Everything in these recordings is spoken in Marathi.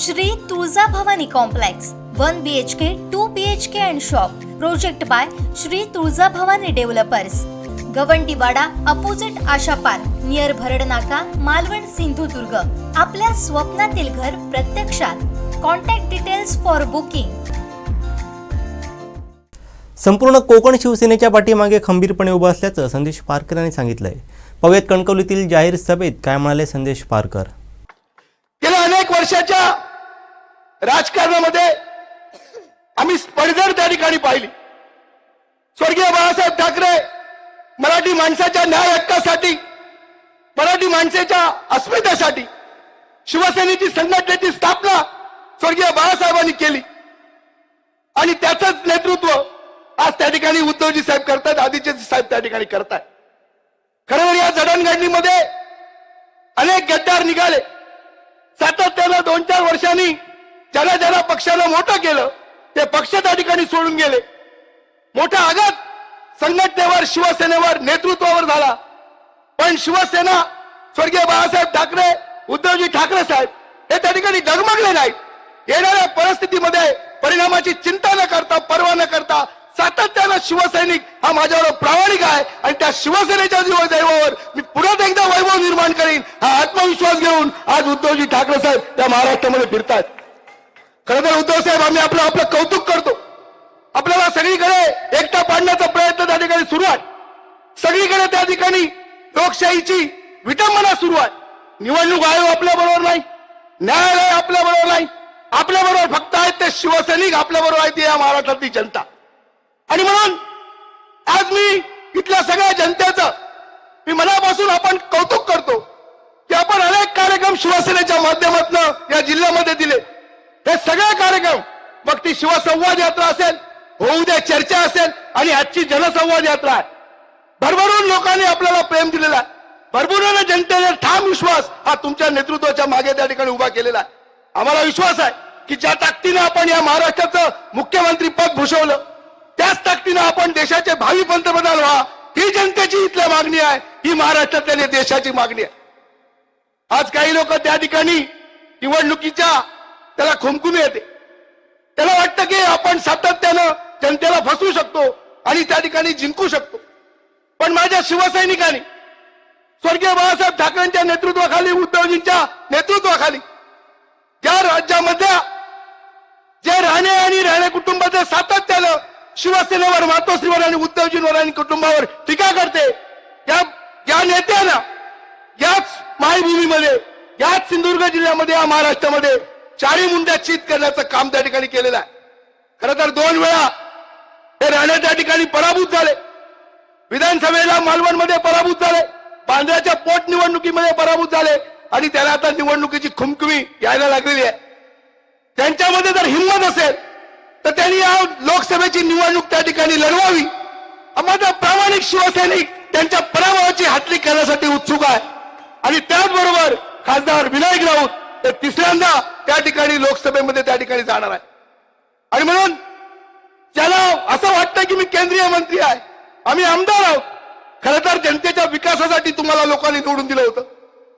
Shri Tuljabhavani complex one B H K two B H K and shop project by Shri Tuljabhavani developers Gawandiwada opposite Asha park near Bharad Naka Malvan Sindhudurg. आपल्या स्वप्नातील घर प्रत्यक्षात. कॉन्टॅक्ट डिटेल्स फॉर बुकिंग संपूर्ण कोकण शिवसेनेच्या पाठीमागे खंबीरपणे उभं असल्याचं संदेश पारकर यांनी सांगितलंय. पाहुयात कणकवलीतील जाहीर सभेत काय म्हणाले संदेश पारकर? गेल्या अनेक वर्षाच्या राजकारणामध्ये आम्ही पडझड त्या ठिकाणी पाहिली. स्वर्गीय बाळासाहेब ठाकरे मराठी माणसाच्या न्याय हक्कासाठी मराठी माणसाच्या अस्मितेसाठी शिवसेनेची संघटनेची स्थापना स्वर्गीय बाळासाहेबांनी केली. आणि त्याचंच नेतृत्व आज त्या ठिकाणी उद्धवजी साहेब करतात आदित्य साहेब त्या ठिकाणी करतात खरं तर या जडणघडणीमध्ये अनेक गद्दार निघाले. सातत्यानं दोन चार वर्षांनी ज्याला ज्याला पक्षाला मोठं केलं ते पक्ष त्या ठिकाणी सोडून गेले. मोठा आघात संघटनेवर शिवसेनेवर नेतृत्वावर झाला. पण शिवसेना स्वर्गीय बाळासाहेब ठाकरे उद्धवजी ठाकरे साहेब हे त्या ठिकाणी डगमगले नाहीत. येणाऱ्या परिस्थितीमध्ये परिणामाची चिंता न करता पर्वा न करता सातत्यानं शिवसैनिक हा माझ्यावर प्रामाणिक आहे आणि त्या शिवसेनेच्या जीव दैवावर मी पुन्हा एकदा वैभव निर्माण करीन हा आत्मविश्वास घेऊन आज उद्धवजी ठाकरे साहेब त्या महाराष्ट्रामध्ये फिरतात खरं तर उद्धव साहेब आम्ही आपलं आपलं कौतुक करतो. आपल्याला सगळीकडे एकटा पाडण्याचा प्रयत्न त्या ठिकाणी सुरू आहे. सगळीकडे त्या ठिकाणी लोकशाहीची विटंबना सुरू आहे. निवडणूक आयोग आपल्या बरोबर नाही न्यायालय आपल्या बरोबर नाही. आपल्या बरोबर फक्त आहेत ते शिवसैनिक आपल्या बरोबर आहेत ते या महाराष्ट्रातली जनता. आणि म्हणून आज मी इथल्या सगळ्या जनतेचं मी मनापासून आपण कौतुक करतो की आपण अनेक कार्यक्रम शिवसेनेच्या माध्यमातून या जिल्ह्यामध्ये दिले. हे सगळे कार्यक्रम मग ती शिवसंवाद यात्रा असेल होऊ द्या चर्चा असेल आणि आजची जनसंवाद यात्रा आहे. भरभरून लोकांनी आपल्याला प्रेम दिलेला आहे. भरभरून जनतेने ठाम विश्वास हा तुमच्या नेतृत्वाच्या मागे त्या ठिकाणी उभा केलेला आहे. आम्हाला विश्वास आहे की ज्या ताकदीनं आपण या महाराष्ट्राचं मुख्यमंत्री पद भूषवलं त्याच ताकदीनं आपण देशाचे भावी पंतप्रधान व्हा ही जनतेची इथल्या मागणी आहे ही महाराष्ट्रातल्या देशाची मागणी आहे. आज काही लोक त्या ठिकाणी निवडणुकीच्या त्याला खुमकुम येते. त्याला वाटतं की आपण सातत्यानं जनतेला फसवू शकतो आणि त्या ठिकाणी जिंकू शकतो. पण माझ्या शिवसैनिकांनी स्वर्गीय बाळासाहेब ठाकरेंच्या नेतृत्वाखाली उद्धवजींच्या नेतृत्वाखाली ज्या राज्यामध्ये जे राणे आणि राणे कुटुंबाचं सातत्यानं शिवसेनेवर मातोश्रीवर आणि उद्धवजींवर आणि कुटुंबावर टीका करते या या नेत्यानं याच मायभूमीमध्ये याच सिंधुदुर्ग जिल्ह्यामध्ये या महाराष्ट्रामध्ये चारी मुंड्या चित करण्याचं काम त्या ठिकाणी केलेलं आहे. खरं तर दोन वेळा हे राणे त्या ठिकाणी पराभूत झाले. विधानसभेला मालवणमध्ये पराभूत झाले. बांद्र्याच्या पोटनिवडणुकीमध्ये पराभूत झाले. आणि त्याला आता निवडणुकीची खुमखुमी यायला लागलेली आहे. त्यांच्यामध्ये जर हिंमत असेल तर त्यांनी या लोकसभेची निवडणूक त्या ठिकाणी लढवावी. मात्र प्रामाणिक शिवसैनिक त्यांच्या पराभवाची हातली करण्यासाठी उत्सुक आहे. आणि त्याचबरोबर खासदार विनायक राऊत तर तिसऱ्यांदा त्या ठिकाणी लोकसभेमध्ये त्या ठिकाणी जाणार आहे. आणि म्हणून त्याला असं वाटतं की मी केंद्रीय मंत्री आहे. आम्ही आमदार आहोत. खरं तर जनतेच्या विकासासाठी तुम्हाला लोकांनी निवडून दिलं होतं.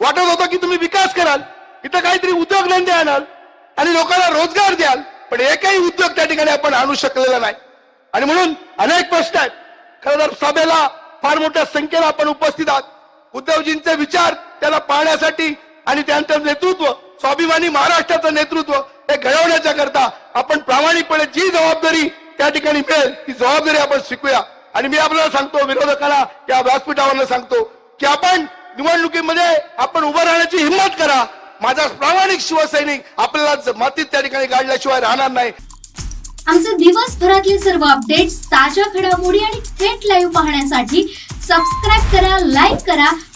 वाटत होतं की तुम्ही विकास कराल. इथं काहीतरी उद्योगधंदे आणाल आणि लोकांना रोजगार द्याल. पण एकही उद्योग त्या ठिकाणी आपण आणू शकलेला नाही. आणि म्हणून अनेक प्रश्न आहेत. खरं तर सभेला फार मोठ्या संख्येला आपण उपस्थित आहात. उद्धवजींचे विचार त्याला पाहण्यासाठी आणि त्यांचं नेतृत्व स्वाभिमानी महाराष्ट्राचं नेतृत्व हे घडवण्याच्या करता आपण प्रामाणिकपणे जी जबाबदारी त्या ठिकाणी मिळेल ती जबाबदारी आपण शिकूया. आणि मी आपल्याला सांगतो विरोधकाला या व्यासपीठावरनं सांगतो की आपण निवडणुकीमध्ये आपण उभं राहण्याची हिंमत करा. माझा प्रामाणिक शिवसैनिक आपल्याला मातीत त्या ठिकाणी गाडल्याशिवाय राहणार नाही. आमचे दिवसभरातले सर्व अपडेट्स ताज्या घडामोडी आणि थेट लाईव्ह पाहण्यासाठी सबस्क्राईब करा लाईक करा